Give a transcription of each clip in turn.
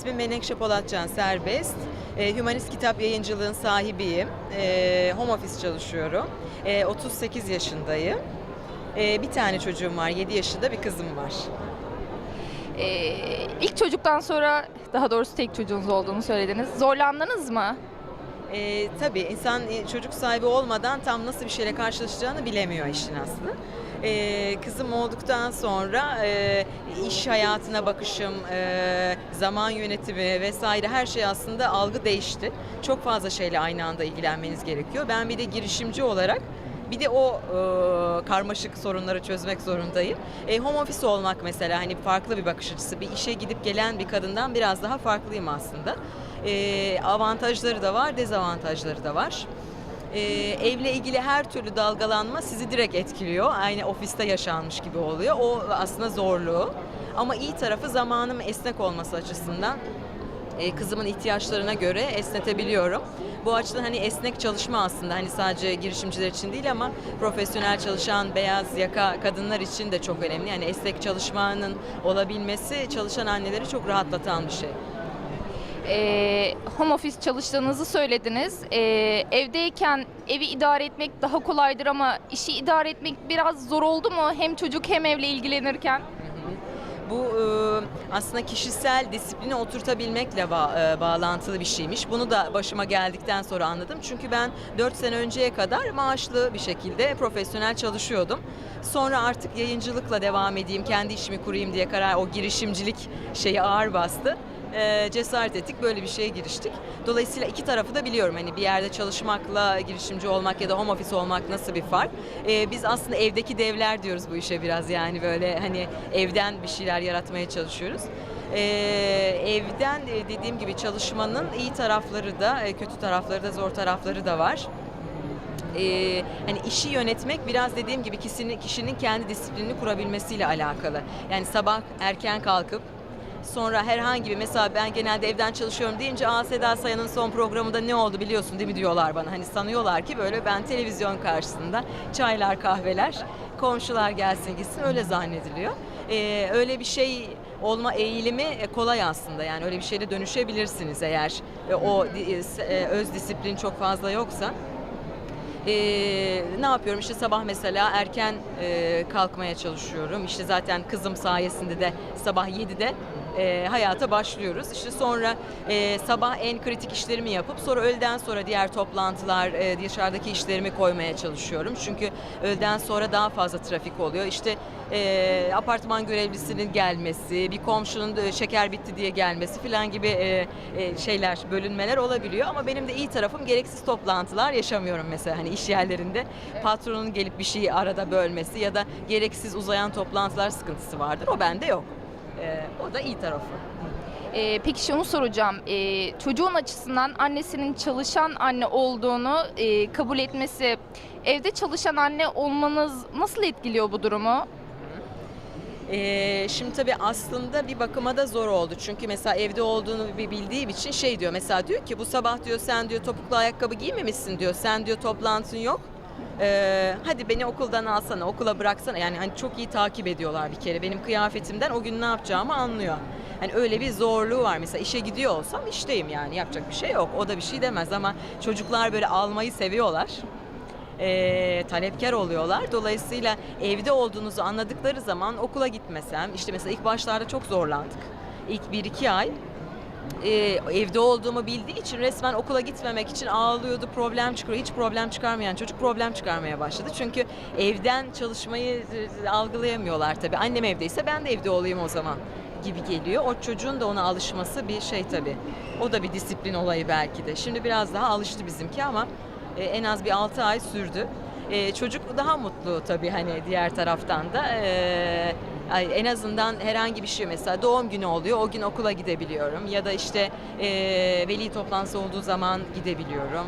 ismim Menekşe Polatcan Serbest. E, Hümanist Kitap Yayıncılığın sahibiyim. E, home office çalışıyorum. E, 38 yaşındayım. E, bir tane çocuğum var, 7 yaşında bir kızım var. Ee, ilk çocuktan sonra daha doğrusu tek çocuğunuz olduğunu söylediniz. Zorlandınız mı? E, tabii insan e, çocuk sahibi olmadan tam nasıl bir şeyle karşılaşacağını bilemiyor işin aslı. E, kızım olduktan sonra e, iş hayatına bakışım, e, zaman yönetimi vesaire her şey aslında algı değişti. Çok fazla şeyle aynı anda ilgilenmeniz gerekiyor. Ben bir de girişimci olarak bir de o e, karmaşık sorunları çözmek zorundayım. E, home office olmak mesela hani farklı bir bakış açısı. Bir işe gidip gelen bir kadından biraz daha farklıyım aslında. E, avantajları da var, dezavantajları da var. E, evle ilgili her türlü dalgalanma sizi direkt etkiliyor. Aynı ofiste yaşanmış gibi oluyor. O aslında zorluğu. Ama iyi tarafı zamanım esnek olması açısından e, kızımın ihtiyaçlarına göre esnetebiliyorum. Bu açıdan hani esnek çalışma aslında hani sadece girişimciler için değil ama profesyonel çalışan beyaz yaka kadınlar için de çok önemli. Yani esnek çalışmanın olabilmesi çalışan anneleri çok rahatlatan bir şey. Ee, home office çalıştığınızı söylediniz. Ee, evdeyken evi idare etmek daha kolaydır ama işi idare etmek biraz zor oldu mu? Hem çocuk hem evle ilgilenirken. Bu e, aslında kişisel disiplini oturtabilmekle ba- e, bağlantılı bir şeymiş. Bunu da başıma geldikten sonra anladım. Çünkü ben 4 sene önceye kadar maaşlı bir şekilde profesyonel çalışıyordum. Sonra artık yayıncılıkla devam edeyim, kendi işimi kurayım diye karar, o girişimcilik şeyi ağır bastı. E, cesaret ettik, böyle bir şeye giriştik. Dolayısıyla iki tarafı da biliyorum. Hani bir yerde çalışmakla girişimci olmak ya da home office olmak nasıl bir fark. E, biz aslında evdeki devler diyoruz bu işe biraz yani böyle hani evden bir şeyler yaratmaya çalışıyoruz. E, evden e, dediğim gibi çalışmanın iyi tarafları da e, kötü tarafları da zor tarafları da var. Ee, hani işi yönetmek biraz dediğim gibi kişinin, kişinin kendi disiplinini kurabilmesiyle alakalı. Yani sabah erken kalkıp sonra herhangi bir mesela ben genelde evden çalışıyorum deyince Aa Seda Sayan'ın son programında ne oldu biliyorsun değil mi diyorlar bana. Hani sanıyorlar ki böyle ben televizyon karşısında çaylar kahveler komşular gelsin gitsin öyle zannediliyor. Ee, öyle bir şey olma eğilimi e, kolay aslında yani öyle bir şeyle dönüşebilirsiniz eğer e, o e, öz disiplin çok fazla yoksa. Ee, ne yapıyorum işte sabah mesela erken e, kalkmaya çalışıyorum. İşte zaten kızım sayesinde de sabah 7'de e, hayata başlıyoruz. İşte sonra e, sabah en kritik işlerimi yapıp sonra öğleden sonra diğer toplantılar, e, dışarıdaki işlerimi koymaya çalışıyorum. Çünkü öğleden sonra daha fazla trafik oluyor. İşte e, apartman görevlisinin gelmesi, bir komşunun şeker bitti diye gelmesi falan gibi e, e, şeyler, bölünmeler olabiliyor. Ama benim de iyi tarafım gereksiz toplantılar yaşamıyorum mesela hani iş yerlerinde. Patronun gelip bir şeyi arada bölmesi ya da gereksiz uzayan toplantılar sıkıntısı vardır. O bende yok. E, o da iyi tarafı. Ee, peki şunu soracağım. Ee, çocuğun açısından annesinin çalışan anne olduğunu e, kabul etmesi, evde çalışan anne olmanız nasıl etkiliyor bu durumu? Ee, şimdi tabii aslında bir bakıma da zor oldu. Çünkü mesela evde olduğunu bir bildiğim için şey diyor. Mesela diyor ki bu sabah diyor sen diyor topuklu ayakkabı giymemişsin diyor. Sen diyor toplantın yok. Ee, hadi beni okuldan alsana, okula bıraksana. Yani hani çok iyi takip ediyorlar bir kere. Benim kıyafetimden o gün ne yapacağımı anlıyor. Hani öyle bir zorluğu var. Mesela işe gidiyor olsam işteyim yani yapacak bir şey yok. O da bir şey demez ama çocuklar böyle almayı seviyorlar e, talepkar oluyorlar. Dolayısıyla evde olduğunuzu anladıkları zaman okula gitmesem, işte mesela ilk başlarda çok zorlandık. İlk bir iki ay e, evde olduğumu bildiği için resmen okula gitmemek için ağlıyordu, problem çıkıyor. Hiç problem çıkarmayan çocuk problem çıkarmaya başladı. Çünkü evden çalışmayı algılayamıyorlar tabii. Annem evdeyse ben de evde olayım o zaman gibi geliyor. O çocuğun da ona alışması bir şey tabii. O da bir disiplin olayı belki de. Şimdi biraz daha alıştı bizimki ama e, en az bir 6 ay sürdü. E, çocuk daha mutlu tabii hani diğer taraftan da. E, en azından herhangi bir şey mesela doğum günü oluyor o gün okula gidebiliyorum ya da işte e, veli toplantısı olduğu zaman gidebiliyorum.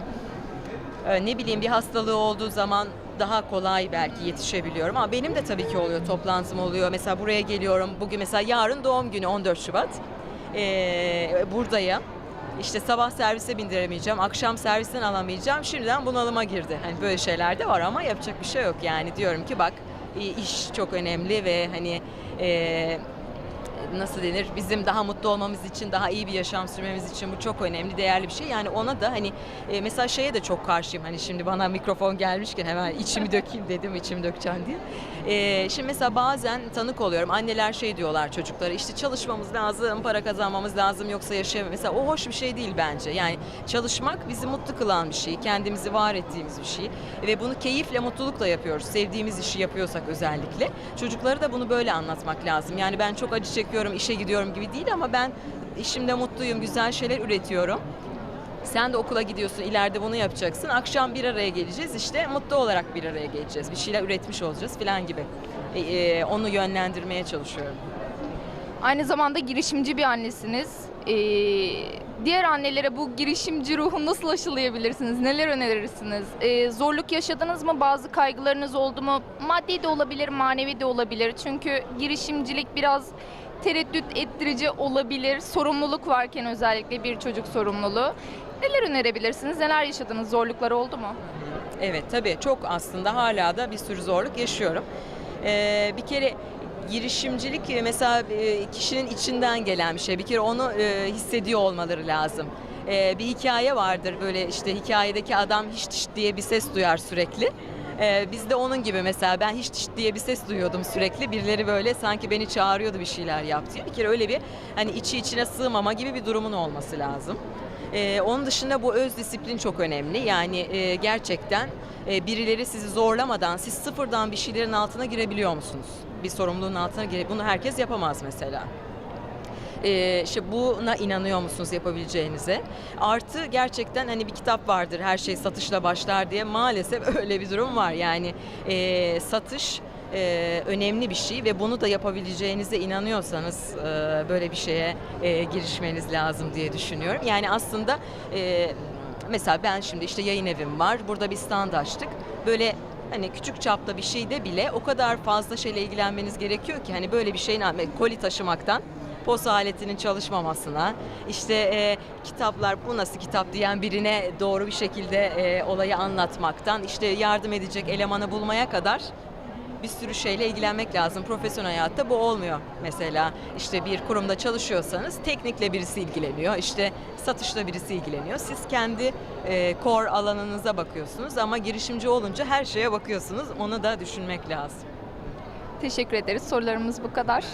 E, ne bileyim bir hastalığı olduğu zaman daha kolay belki yetişebiliyorum ama benim de tabii ki oluyor toplantım oluyor. Mesela buraya geliyorum bugün mesela yarın doğum günü 14 Şubat. E, buradayım. İşte sabah servise bindiremeyeceğim, akşam servisten alamayacağım. Şimdiden bunalıma girdi. Hani böyle şeyler de var ama yapacak bir şey yok. Yani diyorum ki bak iş çok önemli ve hani nasıl denir bizim daha mutlu olmamız için daha iyi bir yaşam sürmemiz için bu çok önemli değerli bir şey. Yani ona da hani e, mesela şeye de çok karşıyım. Hani şimdi bana mikrofon gelmişken hemen içimi dökeyim dedim içimi dökeceğim diye. E, şimdi mesela bazen tanık oluyorum. Anneler şey diyorlar çocuklara işte çalışmamız lazım para kazanmamız lazım yoksa yaşayamayız mesela o hoş bir şey değil bence. Yani çalışmak bizi mutlu kılan bir şey kendimizi var ettiğimiz bir şey. Ve bunu keyifle mutlulukla yapıyoruz. Sevdiğimiz işi yapıyorsak özellikle. Çocuklara da bunu böyle anlatmak lazım. Yani ben çok acı çekiyorum işe gidiyorum gibi değil ama ben işimde mutluyum güzel şeyler üretiyorum sen de okula gidiyorsun, ileride bunu yapacaksın. Akşam bir araya geleceğiz, işte mutlu olarak bir araya geleceğiz. Bir şeyler üretmiş olacağız falan gibi. E, e, onu yönlendirmeye çalışıyorum. Aynı zamanda girişimci bir annesiniz. Ee, diğer annelere bu girişimci ruhu nasıl aşılayabilirsiniz? Neler önerirsiniz? Ee, zorluk yaşadınız mı? Bazı kaygılarınız oldu mu? Maddi de olabilir, manevi de olabilir. Çünkü girişimcilik biraz tereddüt ettirici olabilir. Sorumluluk varken özellikle bir çocuk sorumluluğu. Neler önerebilirsiniz? Neler yaşadınız? Zorluklar oldu mu? Evet tabii çok aslında hala da bir sürü zorluk yaşıyorum. Ee, bir kere girişimcilik e, mesela e, kişinin içinden gelen bir şey. Bir kere onu e, hissediyor olmaları lazım. Ee, bir hikaye vardır böyle işte hikayedeki adam hiç hiç diye bir ses duyar sürekli. Ee, biz de onun gibi mesela ben hiç hiç diye bir ses duyuyordum sürekli. Birileri böyle sanki beni çağırıyordu bir şeyler yap diye. Bir kere öyle bir hani içi içine sığmama gibi bir durumun olması lazım. Ee, onun dışında bu öz disiplin çok önemli. Yani e, gerçekten e, birileri sizi zorlamadan siz sıfırdan bir şeylerin altına girebiliyor musunuz? Bir sorumluluğun altına gire bunu herkes yapamaz mesela. Ee, işte buna inanıyor musunuz yapabileceğinize? Artı gerçekten hani bir kitap vardır her şey satışla başlar diye maalesef öyle bir durum var. Yani e, satış e, önemli bir şey ve bunu da yapabileceğinize inanıyorsanız e, böyle bir şeye e, girişmeniz lazım diye düşünüyorum. Yani aslında e, mesela ben şimdi işte yayın evim var. Burada bir stand açtık. Böyle hani küçük çapta bir şeyde bile o kadar fazla şeyle ilgilenmeniz gerekiyor ki hani böyle bir şeyin koli taşımaktan posta aletinin çalışmamasına, işte e, kitaplar bu nasıl kitap diyen birine doğru bir şekilde e, olayı anlatmaktan, işte yardım edecek elemanı bulmaya kadar bir sürü şeyle ilgilenmek lazım. Profesyonel hayatta bu olmuyor mesela. işte bir kurumda çalışıyorsanız teknikle birisi ilgileniyor, işte satışla birisi ilgileniyor. Siz kendi e, core alanınıza bakıyorsunuz ama girişimci olunca her şeye bakıyorsunuz. Onu da düşünmek lazım. Teşekkür ederiz. Sorularımız bu kadar.